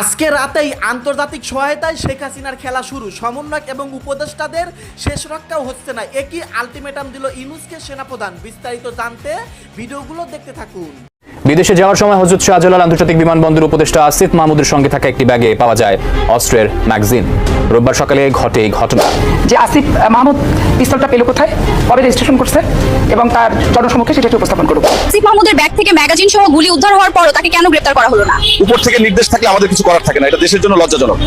আজকে রাতেই আন্তর্জাতিক সহায়তায় শেখ হাসিনার খেলা শুরু। সমন্বয়ক এবং উপদেষ্টাদের শেষ রক্ষাও হচ্ছে না। একই আলটিমেটাম দিল ইনুসকে সেনাপ্রধান। বিস্তারিত জানতে ভিডিওগুলো দেখতে থাকুন। বিদেশে যাওয়ার সময় হজরত শাহজালাল আন্তর্জাতিক বিমানবন্দর উপদেষ্টা আসিফ মাহমুদের সঙ্গে থাকা একটি ব্যাগে পাওয়া যায় অস্ত্রের ম্যাগজিন। রোববার সকালে ঘটে এই ঘটনা। যে আসিফ মাহমুদ পিস্তলটা পেল কোথায়? কবে রেজিস্ট্রেশন করছে? এবং তার জনসম্মুখে সেটা একটু উপস্থাপন করব আসিফ মাহমুদের ব্যাগ থেকে ম্যাগাজিন সহ গুলি উদ্ধার হওয়ার পরও তাকে কেন গ্রেপ্তার করা হলো না? উপর থেকে নির্দেশ থাকলে আমাদের কিছু করার থাকে না। এটা দেশের জন্য লজ্জাজনক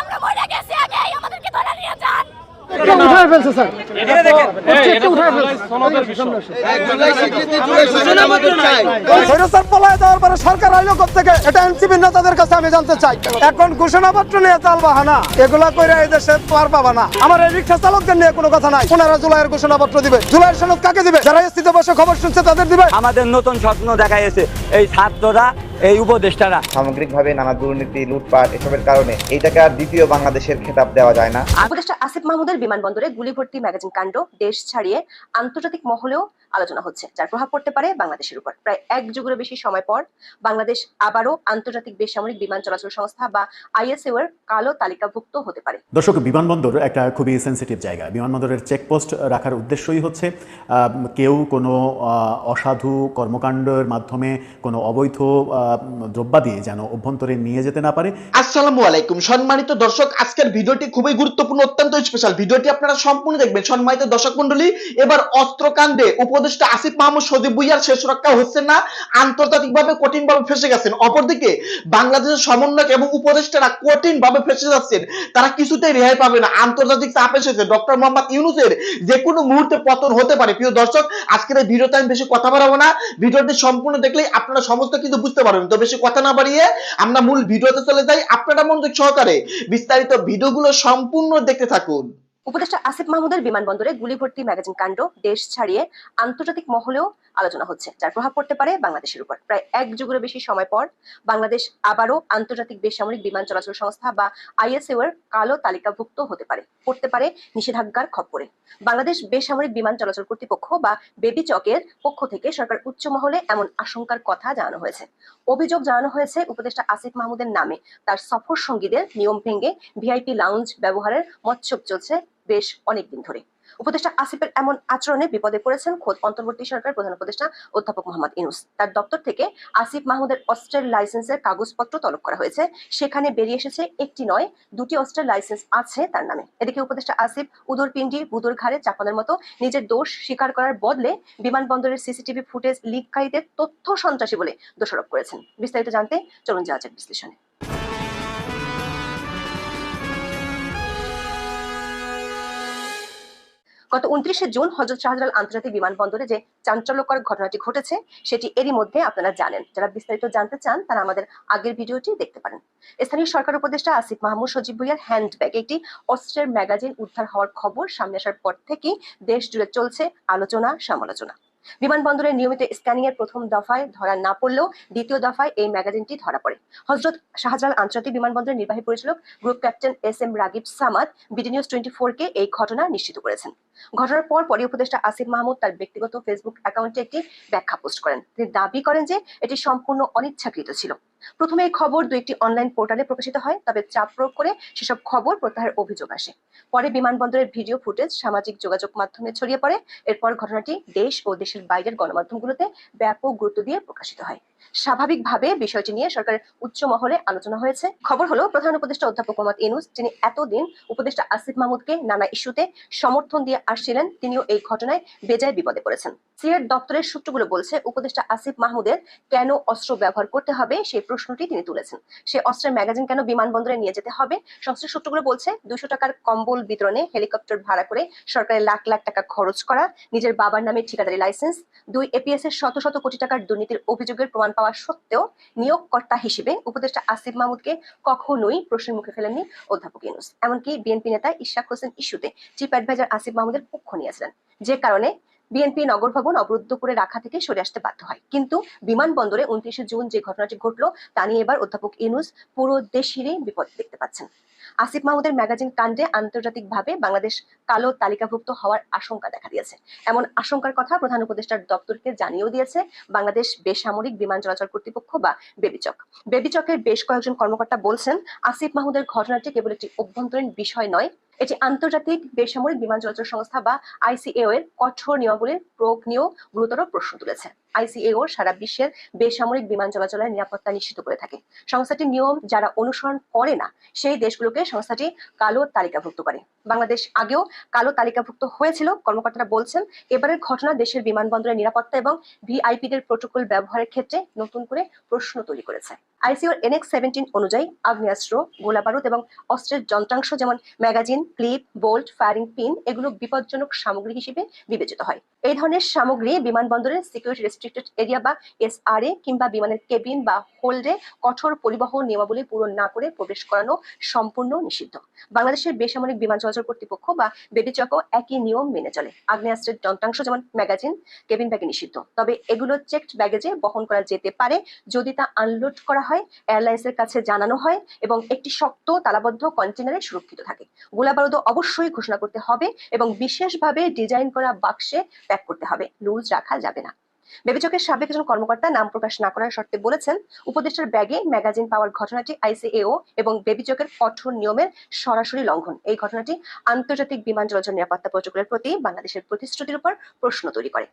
আমরা মরে গেছি আগে আমাদেরকে ধরে নিয়ে যান উঠায় ফেলছে স্যার। একটু উঠায় ফেলছে। পলায় দেওয়ার পরে সরকার আইলো থেকে এটা এনসিপি নেতাদের কাছে আমি জানতে চাই। এখন ঘোষণাপত্র নিয়ে চাল বাহানা। এগুলা কইরা এই দেশে পার পাবা না। আমার এই রিক্সা চালকদের নিয়ে কোনো কথা নাই। পনেরো জুলাইয়ের ঘোষণাপত্র দিবে। জুলাইয়ের সনদ কাকে দিবে? যারা স্থিত বসে খবর শুনছে তাদের দিবে। আমাদের নতুন স্বপ্ন দেখা গেছে এই ছাত্ররা এই উপদেষ্টারা। সামগ্রিকভাবে নানা দুর্নীতি লুটপাট এসবের কারণে এইটাকে আর দ্বিতীয় বাংলাদেশের খেতাব দেওয়া যায় না। উপদেষ্টা আসিফ মাহমুদের বিমানবন্দরে গুলিভর্তি ম্যাগাজিন কাণ্ড দেশ ছাড়িয়ে আন্তর্জাতিক মহলেও আলোচনা হচ্ছে যার প্রভাব পড়তে পারে বাংলাদেশের উপর। প্রায় এক যুগেরও বেশি সময় পর বাংলাদেশ আবারও আন্তর্জাতিক বেসামরিক বিমান চলাচল সংস্থা বা আইএসএও এর কালো তালিকাভুক্ত হতে পারে। দর্শক বিমানবন্দর একটা খুবই সেন্সিটিভ জায়গা। বিমানবন্দরের চেকপোস্ট রাখার উদ্দেশ্যই হচ্ছে কেউ কোনো অসাধু কর্মকাণ্ডের মাধ্যমে কোনো অবৈধ আহ, দ্রব্যাদি যেন অভ্যন্তরে নিয়ে যেতে না পারে। আসসালামু আলাইকুম। সম্মানিত দর্শক আজকের ভিডিওটি খুবই গুরুত্বপূর্ণ অত্যন্ত স্পেশাল ভিডিওটি আপনারা সম্পূর্ণ দেখবেন। সম্মানিত দর্শক মন্ডলী এবার অস্ত্রকাণ্ডে উপদেষ্টা আসিফ মাহমুদ সজীব ভুইয়ার শেষ রক্ষা হচ্ছে না, আন্তর্জাতিকভাবে কঠিনভাবে ফেসে গেছেন। অপরদিকে, বাংলাদেশের সমন্বয়ক এবং উপদেষ্টারা কঠিনভাবে ফেসে যাচ্ছেন। তারা কিছুতেই রেহাই পাবে না। আন্তর্জাতিক চাপ এসেছে। ডক্টর মোহাম্মদ ইউনুসের যে কোনো মুহূর্তে পতন হতে পারে। প্রিয় দর্শক, আজকের এই ভিডিওতে আমি বেশি কথা বাড়াবো না। ভিডিওটি সম্পূর্ণ দেখলেই আপনারা সমস্ত কিছু বুঝতে পারবেন। তো বেশি কথা না বাড়িয়ে আমরা মূল ভিডিওতে চলে যাই। আপনারা মনোযোগ সহকারে বিস্তারিত ভিডিওগুলো সম্পূর্ণ দেখতে থাকুন। উপদেষ্টা আসিফ মাহমুদের বিমানবন্দরে গুলি ভর্তি ম্যাগাজিন কাণ্ড, দেশ ছাড়িয়ে আন্তর্জাতিক মহলেও আলোচনা হচ্ছে, যার প্রভাব পড়তে পারে বাংলাদেশের উপর। প্রায় এক যুগেরও বেশি সময় পর বাংলাদেশ আবারও আন্তর্জাতিক বেসামরিক বিমান চলাচল সংস্থা বা আইএসএও এর কালো তালিকাভুক্ত হতে পারে, পড়তে পারে নিষেধাজ্ঞার খপ্পরে। বাংলাদেশ বেসামরিক বিমান চলাচল কর্তৃপক্ষ বা বেবি চকের পক্ষ থেকে সরকার উচ্চ মহলে এমন আশঙ্কার কথা জানানো হয়েছে। অভিযোগ জানানো হয়েছে উপদেষ্টা আসিফ মাহমুদের নামে। তার সফর সঙ্গীদের নিয়ম ভেঙে ভিআইপি লাউঞ্জ ব্যবহারের মৎসব চলছে বেশ অনেকদিন ধরে। উপদেষ্টা আসিফের এমন আচরণে বিপদে পড়েছেন খোদ অন্তর্বর্তী সরকার প্রধান উপদেষ্টা অধ্যাপক মোহাম্মদ ইনুস তার দপ্তর থেকে আসিফ মাহমুদের অস্ত্রের লাইসেন্সের কাগজপত্র তলব করা হয়েছে। সেখানে বেরিয়ে এসেছে একটি নয়, দুটি অস্ত্রের লাইসেন্স আছে তার নামে। এদিকে উপদেষ্টা আসিফ উদর পিণ্ডি বুদর ঘাড়ে চাপানোর মতো নিজের দোষ স্বীকার করার বদলে বিমানবন্দরের সিসিটিভি ফুটেজ লিককারীদের তথ্য সন্ত্রাসী বলে দোষারোপ করেছেন। বিস্তারিত জানতে চলুন যাওয়া যাক বিশ্লেষণে। গত উনত্রিশে জুন হজরত শাহজালাল আন্তর্জাতিক বিমানবন্দরে যে চাঞ্চল্যকর ঘটনাটি ঘটেছে, সেটি এরই মধ্যে আপনারা জানেন। যারা বিস্তারিত জানতে চান, তারা আমাদের আগের ভিডিওটি দেখতে পারেন। স্থানীয় সরকার উপদেষ্টা আসিফ মাহমুদ সজীব ভুইয়ার হ্যান্ডব্যাগে একটি অস্ত্রের ম্যাগাজিন উদ্ধার হওয়ার খবর সামনে আসার পর থেকেই দেশ জুড়ে চলছে আলোচনা সমালোচনা বিমানবন্দরের নিয়মিত স্ক্যানিং এর প্রথম দফায় ধরা না পড়লেও দ্বিতীয় দফায় এই ম্যাগাজিনটি ধরা পড়ে। হজরত শাহজালাল আন্তর্জাতিক বিমানবন্দরের নির্বাহী পরিচালক group captain S M Ragib Samad BD news twenty কে এই ঘটনা নিশ্চিত করেছেন। ঘটনার পর পরে উপদেষ্টা আসিফ মাহমুদ তার ব্যক্তিগত ফেসবুক অ্যাকাউন্টে একটি ব্যাখ্যা পোস্ট করেন। তিনি দাবি করেন যে এটি সম্পূর্ণ অনিচ্ছাকৃত ছিল। প্রথমে এই খবর দু একটি অনলাইন পোর্টালে প্রকাশিত হয়, তবে চাপ প্রয়োগ করে সেসব খবর প্রত্যাহারের অভিযোগ আসে। পরে বিমানবন্দরের ভিডিও ফুটেজ, সামাজিক যোগাযোগ মাধ্যমে ছড়িয়ে পড়ে। এরপর ঘটনাটি দেশ ও দেশের বাইরের গণমাধ্যমগুলোতে ব্যাপক গুরুত্ব দিয়ে প্রকাশিত হয়। স্বাভাবিকভাবে বিষয়টি নিয়ে সরকারের উচ্চ মহলে আলোচনা হয়েছে। খবর হলো, প্রধান উপদেষ্টা অধ্যাপক মোহাম্মদ ইনুস, যিনি এতদিন উপদেষ্টা আসিফ মাহমুদকে নানা ইস্যুতে সমর্থন দিয়ে আসছিলেন, তিনিও এই ঘটনায় বেজায় বিপদে পড়েছেন। সিআর দপ্তরের সূত্রগুলো বলছে, উপদেষ্টা আসিফ মাহমুদের কেন অস্ত্র ব্যবহার করতে হবে সেই প্রশ্নটি তিনি তুলেছেন। সে অস্ত্রের ম্যাগাজিন কেন বিমানবন্দরে নিয়ে যেতে হবে? সংশ্লিষ্ট সূত্রগুলো বলছে, দুশো টাকার কম্বল বিতরণে হেলিকপ্টার ভাড়া করে সরকারের লাখ লাখ টাকা খরচ করা, নিজের বাবার নামে ঠিকাদারি লাইসেন্স, দুই এপিএস এর শত শত কোটি টাকার দুর্নীতির অভিযোগের প্রমাণ পাওয়া সত্ত্বেও নিয়োগকর্তা হিসেবে উপদেষ্টা আসিফ মাহমুদকে কখনোই প্রশ্নের মুখে ফেলেননি অধ্যাপক ইউনুস। এমনকি বিএনপি নেতা ইশাক হোসেন ইস্যুতে চিফ অ্যাডভাইজার আসিফ মাহমুদের পক্ষ নিয়েছিলেন। যে কারণে বিএনপি নগর ভবন অবরুদ্ধ করে রাখা থেকে সরে আসতে বাধ্য হয়। কিন্তু বিমানবন্দরে উনত্রিশে জুন যে ঘটনাটি ঘটলো, তা নিয়ে এবার অধ্যাপক ইনুস পুরো দেশেরই বিপদ দেখতে পাচ্ছেন। আসিফ মাহমুদের ম্যাগাজিন কাণ্ডে আন্তর্জাতিকভাবে বাংলাদেশ কালো তালিকাভুক্ত হওয়ার আশঙ্কা দেখা দিয়েছে। এমন আশঙ্কার কথা প্রধান উপদেষ্টার দপ্তরকে জানিয়েও দিয়েছে বাংলাদেশ বেসামরিক বিমান চলাচল কর্তৃপক্ষ বা বেবিচক। বেবিচকের বেশ কয়েকজন কর্মকর্তা বলছেন, আসিফ মাহমুদের ঘটনাটি কেবল একটি অভ্যন্তরীণ বিষয় নয় এটি আন্তর্জাতিক বেসামরিক বিমান চলাচল সংস্থা বা আইসিএও এর কঠোর নিয়মাবলীর প্রয়োগ নিয়েও গুরুতর প্রশ্ন তুলেছে। আইসিএও সারা বিশ্বের বেসামরিক বিমান চলাচলের নিরাপত্তা নিশ্চিত করে থাকে। সংস্থাটির নিয়ম যারা অনুসরণ করে না, সেই দেশগুলোকে সংস্থাটি কালো তালিকাভুক্ত করে। বাংলাদেশ আগেও কালো তালিকাভুক্ত হয়েছিল, কর্মকর্তারা বলছেন, এবারের ঘটনা দেশের বিমানবন্দরের নিরাপত্তা এবং ভিআইপিদের প্রোটোকল ব্যবহারের ক্ষেত্রে নতুন করে প্রশ্ন তৈরি করেছে। আইসিওর এনএক্স সেভেন্টিন অনুযায়ী আগ্নেয়াস্ত্র, গোলাবারুদ এবং অস্ত্রের যন্ত্রাংশ যেমন magazine, clip, bolt, firing pin, এগুলো বিপজ্জনক সামগ্রী হিসেবে বিবেচিত হয়। এই ধরনের সামগ্রী বিমানবন্দরের সিকিউরিটি রেস্ট্রিক্টেড এরিয়া বা এসআরএ কিংবা বিমানের কেবিন বা হোল্ডে কঠোর পরিবহন নিয়মাবলী পূরণ না করে প্রবেশ করানো সম্পূর্ণ নিষিদ্ধ। বাংলাদেশের বেসামরিক বিমান চলাচল কর্তৃপক্ষ বা বেবিচকও একই নিয়ম মেনে চলে। আগ্নেয়াস্ত্রের যন্ত্রাংশ যেমন ম্যাগাজিন কেবিন ব্যাগে নিষিদ্ধ। তবে এগুলো চেকড ব্যাগেজে বহন করা যেতে পারে যদি তা আনলোড করা হয় এয়ারলাইন্সের কাছে জানানো হয় এবং একটি শক্ত তালাবদ্ধ কন্টেনারে সুরক্ষিত থাকে। গোলাবারুদ অবশ্যই ঘোষণা করতে হবে এবং বিশেষভাবে ডিজাইন করা বাক্সে প্যাক করতে হবে। লুজ রাখা যাবে না। বেবিচকের সাবেক একজন কর্মকর্তা নাম প্রকাশ না করার শর্তে বলেছেন, উপদেষ্টার ব্যাগে ম্যাগাজিন পাওয়ার ঘটনাটি আইসিএও এবং বেবিচকের কঠোর নিয়মের সরাসরি লঙ্ঘন। এই ঘটনাটি আন্তর্জাতিক বিমান চলাচল নিরাপত্তা প্রোটোকলের প্রতি বাংলাদেশের প্রতিশ্রুতির উপর প্রশ্ন তৈরি করে।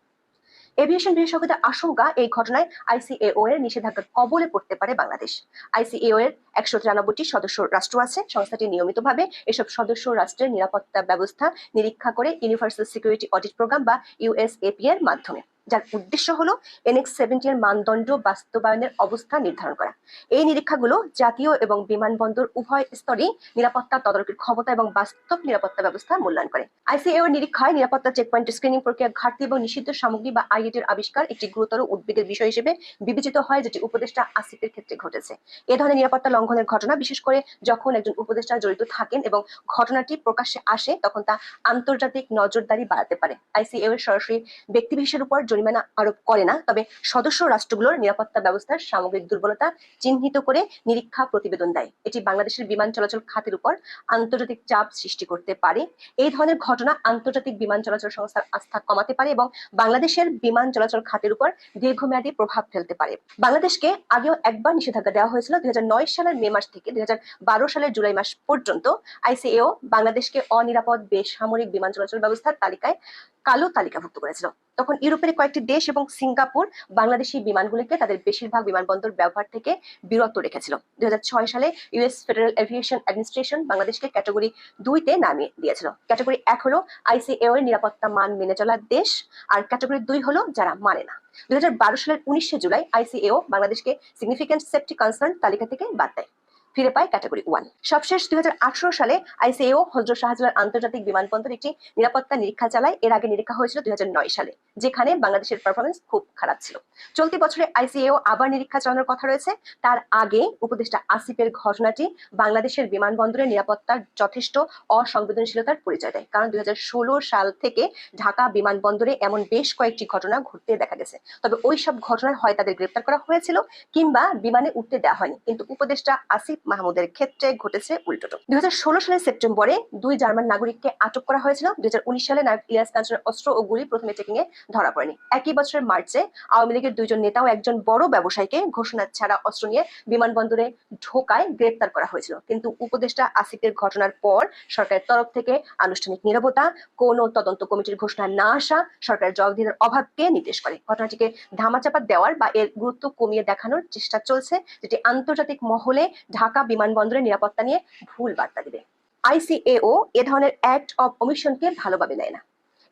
এভিয়েশন বিশেষজ্ঞদের আশঙ্কা এই ঘটনায় আইসিএও এর নিষেধাজ্ঞার কবলে পড়তে পারে বাংলাদেশ। আইসিএও এর একশো তিরানব্বইটি সদস্য রাষ্ট্র আছে। সংস্থাটি নিয়মিতভাবে এসব সদস্য রাষ্ট্রের নিরাপত্তা ব্যবস্থা নিরীক্ষা করে ইউনিভার্সাল সিকিউরিটি অডিট প্রোগ্রাম বা ইউএসএপি এর মাধ্যমে। যার উদ্দেশ্য হলো এনএক্স সেভেন্টি এর মানদণ্ড বাস্তবায়নের অবস্থা নির্ধারণ করা। এই নিরীক্ষাগুলো জাতীয় এবং বিমানবন্দর উভয় স্তরেই নিরাপত্তা তদারকির ক্ষমতা এবং বাস্তব নিরাপত্তা ব্যবস্থা মূল্যায়ন করে। আইসিএও এর নিরীক্ষায় নিরাপত্তা চেকপয়েন্ট স্ক্রিনিং প্রক্রিয়া ঘাটতি এবং নিষিদ্ধ সামগ্রী বা আইএটির আবিষ্কার একটি গুরুতর উদ্বেগের বিষয় হিসেবে বিবেচিত হয়, যেটি উপদেষ্টা আসিফের ক্ষেত্রে ঘটেছে। এ ধরনের নিরাপত্তা লঙ্ঘনের ঘটনা, বিশেষ করে যখন একজন উপদেষ্টা জড়িত থাকেন এবং ঘটনাটি প্রকাশ্যে আসে, তখন তা আন্তর্জাতিক নজরদারি বাড়াতে পারে। আইসিএও এর সরাসরি ব্যক্তিবিশেষের উপর জরিমানা আরোপ করে না। তবে সদস্য রাষ্ট্রগুলোর নিরাপত্তা ব্যবস্থার সামগ্রিক দুর্বলতা চিহ্নিত করে নিরীক্ষা প্রতিবেদন দেয়। এটি বাংলাদেশের বিমান চলাচল খাতের উপর আন্তর্জাতিক চাপ সৃষ্টি করতে পারে। এই ধরনের ঘটনা আন্তর্জাতিক বিমান চলাচল সংস্থার আস্থা কমাতে পারে এবং বাংলাদেশের বিমান চলাচল খাতের উপর দীর্ঘমেয়াদী প্রভাব ফেলতে পারে। বাংলাদেশকে আগেও একবার নিষেধাজ্ঞা দেওয়া হয়েছিল দুই নয় সালের মে মাস থেকে দুই হাজার বারো সালের জুলাই মাস পর্যন্ত। আইসিএও বাংলাদেশকে অনিরাপদ, বেসামরিক বিমান চলাচল ব্যবস্থার তালিকায় কালো তালিকাভুক্ত করেছিল। তখন ইউরোপের কয়েকটি দেশ এবং সিঙ্গাপুর বাংলাদেশি বিমানগুলিকে তাদের বেশিরভাগ বিমানবন্দর ব্যবহার থেকে বিরত রেখেছিল। দুই ছয় সালে ইউএস ফেডারেল এভিয়েশন অ্যাডমিনিস্ট্রেশন বাংলাদেশকে ক্যাটাগরি দুইতে নামিয়ে দিয়েছিল। ক্যাটাগরি এক হলো আইসিএও এর নিরাপত্তা মান মেনে চলার দেশ আর ক্যাটাগরি দুই হলো যারা মানে না। দুই হাজার বারো সালের উনিশে জুলাই আইসিএও বাংলাদেশকে সিগনিফিকেন্ট সেফটি কনসার্ন তালিকা থেকে বাদ দেয়। ফিরে পায় ক্যাটাগরি ওয়ান। সবশেষ দুই হাজার আঠেরো সালে আইসিএও হজরত শাহজালাল আন্তর্জাতিক বিমানবন্দর একটি নিরাপত্তা নিরীক্ষা চালায়। এর আগে নিরীক্ষা হয়েছিল দুই হাজার নয় সালে, যেখানে বাংলাদেশের পারফরমেন্স খুব খারাপ ছিল। চলতি বছরে আইসিএও আবার নিরীক্ষা চালানোর কথা রয়েছে। তার আগে উপদেষ্টা আসিফের ঘটনাটি বাংলাদেশের বিমানবন্দরের নিরাপত্তার যথেষ্ট অসংবেদনশীলতার পরিচয় দেয়। কারণ দুই হাজার ষোলো সাল থেকে ঢাকা বিমানবন্দরে এমন বেশ কয়েকটি ঘটনা ঘটতে দেখা গেছে। তবে ওই সব ঘটনায় হয় তাদের গ্রেপ্তার করা হয়েছিল কিংবা বিমানে উঠতে দেওয়া হয়নি। কিন্তু উপদেষ্টা আসিফ মাহমুদের ক্ষেত্রে ঘটেছে উল্টোটো দুই সালের সেপ্টেম্বরে দুই জার্মান নাগরিককে আটক করা হয়েছিল। দুই সালে নায়ক ইলিয়াস কাঞ্চনের অস্ত্র ও গুলি প্রথমে চেকিং এ ধরা পড়েনি। একই বছরের মার্চে আওয়ামী লীগের দুইজন নেতা ও একজন বড় ব্যবসায়ীকে ঘোষণা ছাড়া অস্ত্র নিয়ে বিমানবন্দরে ঢোকায় গ্রেপ্তার করা হয়েছিল। কিন্তু উপদেষ্টা আসিফের ঘটনার পর সরকারের তরফ থেকে আনুষ্ঠানিক নিরবতা, কোন তদন্ত কমিটির ঘোষণা না আসা সরকারের জবাবদিহিতার অভাবকে নির্দেশ করে। ঘটনাটিকে ধামাচাপা দেওয়ার বা এর গুরুত্ব কমিয়ে দেখানোর চেষ্টা চলছে, যেটি আন্তর্জাতিক মহলে ঢাকা বিমানবন্দরের নিরাপত্তা নিয়ে ভুল বার্তা দিবে। আইসিএও এ ধরনের অ্যাক্ট অব অমিশনকে ভালোভাবে নেয় না।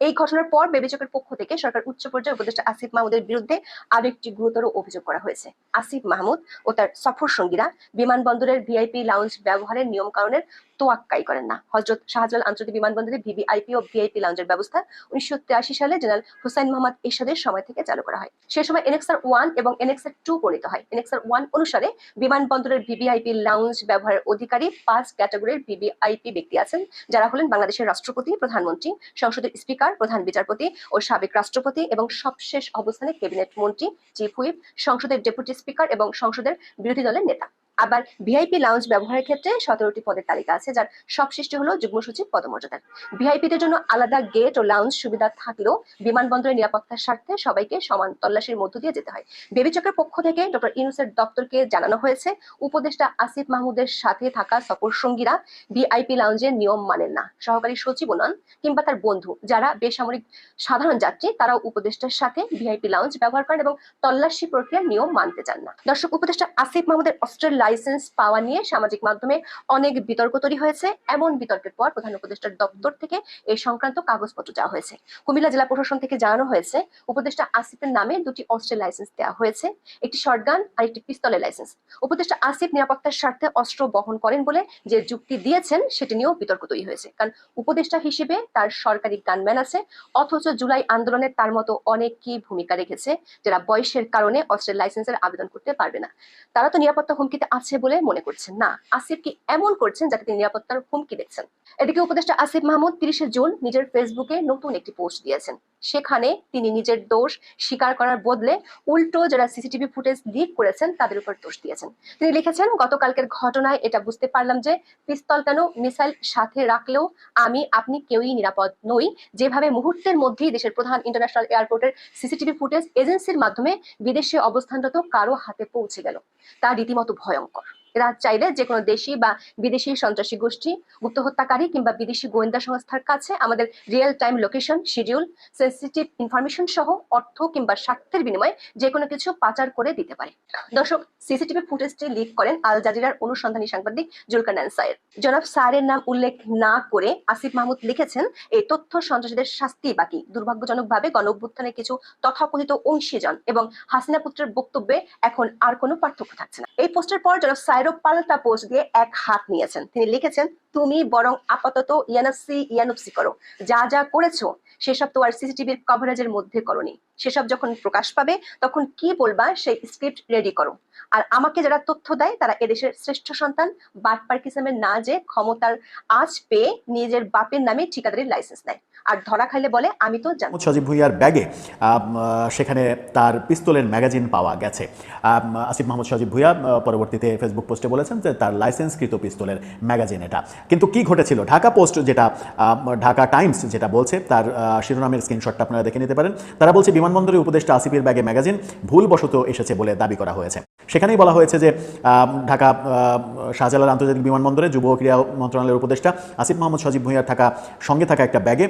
এই ঘটনার পর বিবেচকের পক্ষ থেকে সরকার উচ্চ পর্যায়ে উপদেষ্টা আসিফ মাহমুদের বিরুদ্ধে আরও একটি গুরুতর অভিযোগ করা হয়েছে। আসিফ মাহমুদ ও তার সফর সঙ্গীরা বিমানবন্দরের ভিআইপি লাউঞ্জ ব্যবহারের নিয়ম কানুনের তোয়াক্কাই করেন না। হজরত শাহজালাল আন্তর্জাতিক বিমানবন্দরে ভিভিআইপি ও ভিআইপি লাউঞ্জের ব্যবস্থা উনিশশো সালে জেনারেল হুসাইন মোহাম্মদ এরশাদের সময় থেকে চালু করা হয়। সে সময় এনএক্সআর ওয়ান এবং এনএক্সআর টু প্রণীত হয়। এনএক্সআর ওয়ান অনুসারে বিমানবন্দরের ভিভিআইপি লাউঞ্জ ব্যবহারের অধিকারী পাঁচ ক্যাটাগরির ভিভিআইপি ব্যক্তি আছেন, যারা হলেন বাংলাদেশের রাষ্ট্রপতি, প্রধানমন্ত্রী, সংসদের স্পিকার, প্রধান বিচারপতি ও সাবেক রাষ্ট্রপতি এবং সবশেষ অবস্থানে ক্যাবিনেট মন্ত্রী, চিফ হুইপ, সংসদের ডেপুটি স্পিকার এবং সংসদের বিরোধী দলের নেতা। আবার ভিআইপি লাউঞ্জ ব্যবহারের ক্ষেত্রে সতেরোটি পদের তালিকা আছে, যার সব সৃষ্টি হলো যুগ্ম সচিব পদমর্যাদার। ভিআইপিদের জন্য আলাদা গেট ও লাউঞ্জ সুবিধা থাকলেও বিমানবন্দরের নিরাপত্তার স্বার্থে সবাইকে সমান তল্লাশির মধ্য দিয়ে যেতে হয়। বেবিচকের পক্ষ থেকে ডক্টর ইউনুসের দপ্তরকে জানানো হয়েছে, উপদেষ্টা আসিফ মাহমুদের সাথে থাকা সফর সঙ্গীরা ভিআইপি লাউঞ্জের নিয়ম মানেন না। সহকারী সচিবও নন কিংবা তার বন্ধু, যারা বেসামরিক সাধারণ যাত্রী, তারাও উপদেষ্টার সাথে ভিআইপি লাউঞ্জ ব্যবহার করেন এবং তল্লাশি প্রক্রিয়ার নিয়ম মানতে চান না। দর্শক, উপদেষ্টা আসিফ মাহমুদের অস্ত্রের লাইসেন্স পাওয়া নিয়ে সামাজিক মাধ্যমে অনেক বিতর্ক তৈরি হয়েছে। এমন বিতর্কের পর প্রধান উপদেষ্টার দপ্তর থেকে এই সংক্রান্ত কাগজপত্র চাওয়া হয়েছে। কুমিল্লা জেলা প্রশাসন থেকে জানানো হয়েছে, উপদেষ্টা আসিফের নামে দুটি অস্ত্রের লাইসেন্স দেওয়া হয়েছে, একটি শর্টগান আর একটি পিস্তলের লাইসেন্স উপদেষ্টা আসিফ নিরাপত্তার স্বার্থে অস্ত্র বহন করেন বলে যে যুক্তি দিয়েছেন, সেটি নিয়েও বিতর্ক তৈরি হয়েছে। কারণ উপদেষ্টা হিসেবে তার সরকারি গানম্যান আছে, অথচ জুলাই আন্দোলনে তার মতো অনেকই ভূমিকা রেখেছে, যারা বয়সের কারণে অস্ত্রের লাইসেন্সের আবেদন করতে পারবে না। তারা তো নিরাপত্তা হুমকিতে আছে বলে মনে করছেন না। আসিফ কি এমন করছেন যাতে তিনি নিরাপত্তার হুমকি দেখছেন এদিকে উপদেষ্টা আসিফ মাহমুদ তিরিশে জুন নিজের ফেসবুকে নতুন একটি পোস্ট দিয়েছেন। সেখানে তিনি নিজের দোষ স্বীকার করার বদলে উল্টো যারা সিসিটিভি ফুটেজ লিক করেছেন তাদের উপর দোষ দিয়েছেন। তিনি লিখেছেন, গতকালকের ঘটনায় এটা বুঝতে পারলাম যে পিস্তল কেন মিসাইল সাথে রাখলেও আমি, আপনি কেউই নিরাপদ নই। যেভাবে মুহূর্তের মধ্যেই দেশের প্রধান ইন্টারন্যাশনাল এয়ারপোর্টের সিসিটিভি ফুটেজ এজেন্সির মাধ্যমে বিদেশে অবস্থানরত কারও হাতে পৌঁছে গেল। তা রীতিমতো ভয়ঙ্কর। এরা চাইলে যে কোনো দেশি বা বিদেশি সন্ত্রাসী গোষ্ঠী গুপ্ত হত্যাকারী কিংবা বিদেশি গোয়েন্দা সংস্থার কাছে আমাদের real time location schedule sensitive information সহ অর্থ কিংবা স্বার্থের বিনিময়ে যে কোনো কিছু পাচার করে দিতে পারে। দর্শক সিসিটিভি ফুটেজটি লিক করেন আল জাজিরার অনুসন্ধানী সাংবাদিক জুলকানান সায়ের জনাব সায়ের নাম উল্লেখ না করে আসিফ মাহমুদ লিখেছেন, এই তথ্য সন্ত্রাসীদের শাস্তি বাকি। দুর্ভাগ্যজনকভাবে গণ অভ্যুত্থানের কিছু তথাকথিত অংশীজন এবং হাসিনা পুত্রের বক্তব্যে এখন আর কোনো পার্থক্য থাকছে না। এই পোস্টের পর জনাব পাল্টা পোস্ট দিয়ে এক হাত নিয়েছেন। তিনি লিখেছেন তুমি বরং আপাতত ইয়ানফসি ইয়ানুপসি করো। যা যা করেছ, সেসব তো আর সিসিটিভির কভারেজের মধ্যে করনি। সেসব যখন প্রকাশ পাবে, তখন কি বলবা, সেই স্ক্রিপ্ট রেডি করো। আর আমাকে যারা তথ্য দেয়, তারা এদেশের শ্রেষ্ঠ সন্তান বাটপার কিসেমের না যে ক্ষমতার আজ পেয়ে নিজের বাপের নামে ঠিকাদারির লাইসেন্স নেয়। আর ধরা খাইলে বলে, আমি তো জানি সজীব ভুইয়ার ব্যাগে সেখানে তার পিস্তলের ম্যাগাজিন পাওয়া গেছে। আসিফ মাহমুদ সজীব ভুইয়া পরবর্তীতে ফেসবুক পোস্টে বলেছেন যে তার লাইসেন্সকৃত পিস্তলের ম্যাগাজিন এটা। কিন্তু কি ঘটেছিল? ঢাকা পোস্ট যেটা ঢাকা টাইমস যেটা বলছে, তার শিরোনামের স্ক্রিনশটটা আপনারা দেখে নিতে পারেন। তারা বলছে বিমানবন্দরে উপদেষ্টা আসিফের ব্যাগে ম্যাগাজিন ভুলবশত এসেছে বলে দাবি করা হয়েছে। সেখানেই বলা হয়েছে যে ঢাকা শাহজালাল আন্তর্জাতিক বিমানবন্দরে যুব ক্রীড়া মন্ত্রণালয়ের উপদেষ্টা আসিফ মাহমুদ সজীব ভুঁইয়ার থাকা, সঙ্গে থাকা একটা ব্যাগে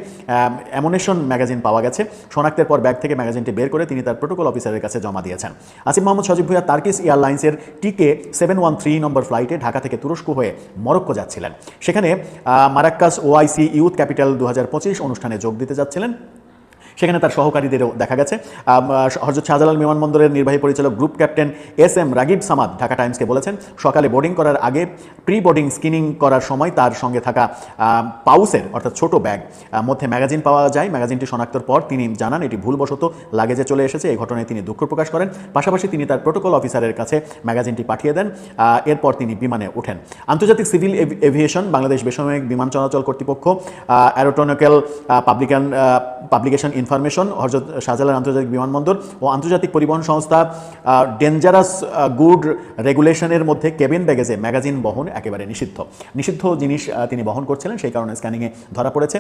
অ্যামোনেশন ম্যাগাজিন পাওয়া গেছে। শনাক্তের পর ব্যাগ থেকে ম্যাগাজিনটি বের করে তিনি তার প্রোটোকল অফিসারের কাছে জমা দিয়েছেন। আসিফ মাহমুদ সজীব ভুঁইয়া তার্কিস এয়ারলাইন্সের টিকে সেভেন ওয়ান থ্রি নম্বর ফ্লাইটে ঢাকা থেকে তুরস্ক হয়ে মরক্কো যাচ্ছিলেন। সেখানে মারাক্কাস ওআইসি ইউথ ক্যাপিটাল দু হাজার পঁচিশ অনুষ্ঠানে যোগ দিতে যাচ্ছিলেন। সেখানে তার সহকারীদেরও দেখা গেছে। হজরত শাহজালাল বিমানবন্দরের নির্বাহী পরিচালক group captain S M Ragib Samad Dhaka টাইমসকে বলেছেন, সকালে বোর্ডিং করার আগে প্রি বোর্ডিং স্ক্রিনিং করার সময় তার সঙ্গে থাকা পাউসের অর্থাৎ ছোট ব্যাগ মধ্যে ম্যাগাজিন পাওয়া যায়। ম্যাগাজিনটি শনাক্তর পর তিনি জানান, এটি ভুলবশত লাগেজে চলে এসেছে। এই ঘটনায় তিনি দুঃখ প্রকাশ করেন। পাশাপাশি তিনি তার প্রোটোকল অফিসারের কাছে ম্যাগাজিনটি পাঠিয়ে দেন এরপর তিনি বিমানে ওঠেন। আন্তর্জাতিক সিভিল এভি- এভিয়েশন, বাংলাদেশ বেসামরিক বিমান চলাচল কর্তৃপক্ষ অ্যারোটনিক্যাল পাবলিকান পাবলিকেশন ইনফরমেশন হরজত শাহজালাল আন্তর্জাতিক বিমানবন্দর ও আন্তর্জাতিক পরিবহন সংস্থা ডেঞ্জারাস গুড রেগুলেশনের মধ্যে কেবিন ব্যাগেজে ম্যাগাজিন বহন একেবারে নিষিদ্ধ। নিষিদ্ধ জিনিস তিনি বহন করছিলেন, সেই কারণে স্ক্যানিংয়ে ধরা পড়েছে।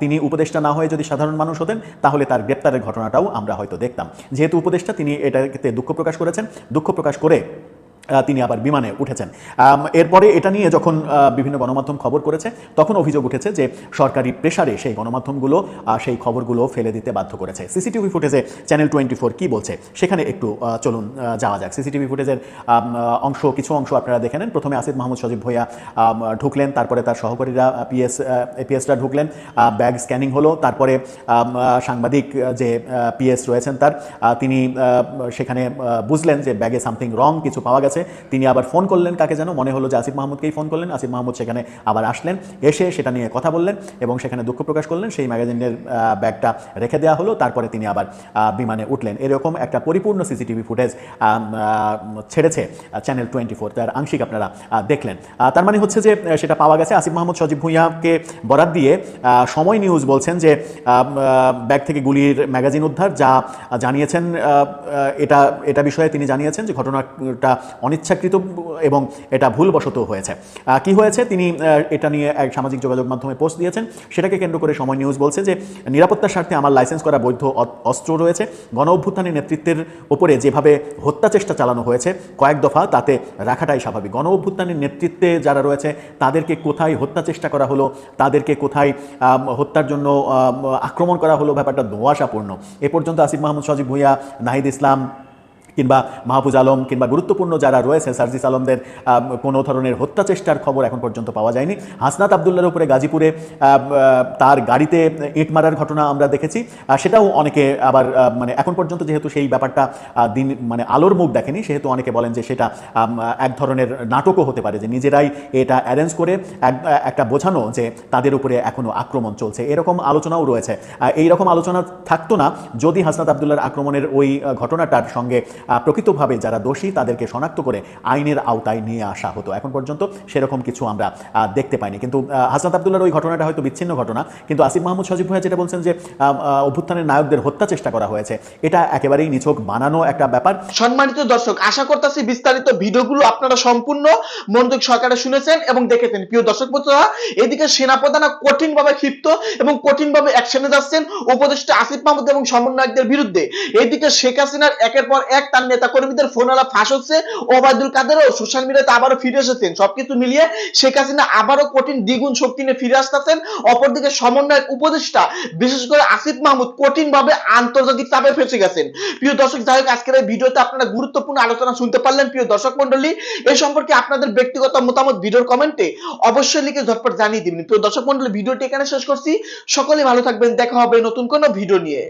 তিনি উপদেষ্টা না হয়ে যদি সাধারণ মানুষ হতেন, তাহলে তার গ্রেপ্তারের ঘটনাটাও আমরা হয়তো দেখতাম। যেহেতু উপদেষ্টা, তিনি এটাতে দুঃখ প্রকাশ করেছেন। দুঃখ প্রকাশ করে তিনি আবার বিমানে উঠেছেন। এরপরে এটা নিয়ে যখন বিভিন্ন গণমাধ্যম খবর করেছে তখন অভিযোগ উঠেছে যে সরকারি প্রেসারে সেই গণমাধ্যমগুলো সেই খবরগুলো ফেলে দিতে বাধ্য করেছে। সিসিটিভি ফুটেজে চ্যানেল টোয়েন্টি ফোর কী বলছে সেখানে একটু চলুন যাওয়া যাক। সিসিটিভি ফুটেজের অংশ কিছু অংশ আপনারা দেখে নেন। প্রথমে আসিফ মাহমুদ সজীব আম, ঢুকলেন তারপরে তার সহকারীরা পিএস এপিএসরা ঢুকলেন ব্যাগ স্ক্যানিং হলো তারপরে সাংবাদিক যে পিএস রয়েছেন তার তিনি সেখানে বুঝলেন যে ব্যাগে সামথিং রং কিছু পাওয়া গেছে। আছে। তিনি আবার ফোন করলেন কাকে যেন, মনে হলো যে আসিফ মাহমুদকেই ফোন করলেন। আসিফ মাহমুদ সেখানে আবার আসলেন, এসে সেটা নিয়ে কথা বললেন এবং সেখানে দুঃখ প্রকাশ করলেন। সেই ম্যাগাজিনের ব্যাগটা রেখে দেওয়া হলো, তারপরে তিনি আবার বিমানে উঠলেন। এরকম একটা পরিপূর্ণ সিসিটিভি ফুটেজ ছেড়েছে চ্যানেল টোয়েন্টি ফোর তার আংশিক আপনারা দেখলেন। তার মানে হচ্ছে যে সেটা পাওয়া গেছে। আসিফ মাহমুদ, সজীব ভুঁইয়াকে বরাদ দিয়ে সময় নিউজ বলছেন যে ব্যাগ থেকে গুলির ম্যাগাজিন উদ্ধার, যা জানিয়েছেন এটা এটা বিষয়ে তিনি জানিয়েছেন যে ঘটনাটা অনিচ্ছাকৃত এবং এটা ভুলবশত হয়েছে। কি হয়েছে? তিনি এটা নিয়ে এক সামাজিক যোগাযোগ মাধ্যমে পোস্ট দিয়েছেন। সেটাকে কেন্দ্র করে সময় নিউজ বলছে যে, নিরাপত্তার স্বার্থে আমার লাইসেন্স করা বৈধ অস্ত্র রয়েছে। গণ অভ্যুত্থানের নেতৃত্বের ওপরে যেভাবে হত্যা চেষ্টা চালানো হয়েছে, কয়েক দফা তাতে রাখাটাই স্বাভাবিক। গণ অভ্যুত্থানের নেতৃত্বে যারা রয়েছে, তাদেরকে কোথায় হত্যা চেষ্টা করা হলো, তাদেরকে কোথায় হত্যার জন্য আক্রমণ করা হলো, ব্যাপারটা ধোঁয়াশাপূর্ণ। এ পর্যন্ত আসিফ মাহমুদ, সজিব ভুঁইয়া, নাহিদ ইসলাম কিংবা মাহফুজ আলম কিংবা গুরুত্বপূর্ণ যারা রয়েছে সার্জিস আলমদের কোনো ধরনের হত্যা চেষ্টার খবর এখন পর্যন্ত পাওয়া যায়নি। হাসনাত আবদুল্লার উপরে গাজীপুরে তার গাড়িতে ইট মারার ঘটনা আমরা দেখেছি। সেটাও অনেকে আবার মানে এখন পর্যন্ত যেহেতু সেই ব্যাপারটা দিন মানে আলোর মুখ দেখেনি, সেহেতু অনেকে বলেন যে সেটা এক ধরনের নাটকও হতে পারে যে নিজেরাই এটা অ্যারেঞ্জ করে এক, একটা বোঝানো যে তাদের উপরে এখনও আক্রমণ চলছে। এরকম আলোচনাও রয়েছে। এই রকম আলোচনা থাকতো না যদি হাসনাত আবদুল্লার আক্রমণের ওই ঘটনাটার সঙ্গে প্রকৃতভাবে যারা দোষী, তাদেরকে শনাক্ত করে আইনের আওতায় নিয়ে আসা হতো। এখন পর্যন্ত সেরকম কিছু আমরা দেখতে পাইনি। কিন্তু হাসনাত আবদুল্লার ওই ঘটনাটা হয়তো বিচ্ছিন্ন ঘটনা। কিন্তু আসিফ মাহমুদ সজিব ভাইয়া যেটা বলছেন যে অভ্যুত্থানের নায়কদের হত্যা চেষ্টা করা হয়েছে, এটা একেবারেই নিছক বানানো একটা ব্যাপার। সম্মানিত দর্শক, আশা করতেছি বিস্তারিত ভিডিওগুলো আপনারা সম্পূর্ণ মনোযোগ সহকারে শুনেছেন এবং দেখেছেন। প্রিয় দর্শক বন্ধুরা, এদিকে সেনাপ্রধান কঠিন ভাবে ক্ষিপ্ত এবং কঠিনভাবে অ্যাকশনে যাচ্ছেন উপদেষ্টা আসিফ মাহমুদ এবং সমন্বয়কদের বিরুদ্ধে। এদিকে শেখ হাসিনার একের পর এক তার নেতা কর্মীদের ফোন আলা ফাঁস হচ্ছে, ওবায়দুল কাদেরও সোশ্যাল মিডিয়াতে আবারও ফিরে এসেছেন। সবকিছু মিলিয়ে শেখ হাসিনা আবারও কঠিন দ্বিগুণ শক্তি নিয়ে ফিরে আসতেছেন। অপরদিকে সমন্বয়ক উপদেষ্টা, বিশেষ করে আসিফ মাহমুদ কঠিন ভাবে আন্তর্জাতিক চাপে ফেসে গেছেন। প্রিয় দর্শক, যাই হোক, আজকের এই ভিডিওতে আপনারা গুরুত্বপূর্ণ আলোচনা শুনতে পারলেন। প্রিয় দর্শক মন্ডলী এই সম্পর্কে আপনাদের ব্যক্তিগত মতামত ভিডিওর কমেন্টে অবশ্যই লিখে ঝটপট জানিয়ে দিবেন। প্রিয় দর্শক মন্ডলী ভিডিওটি এখানে শেষ করছি। সকলে ভালো থাকবেন। দেখা হবে নতুন কোনো ভিডিও নিয়ে।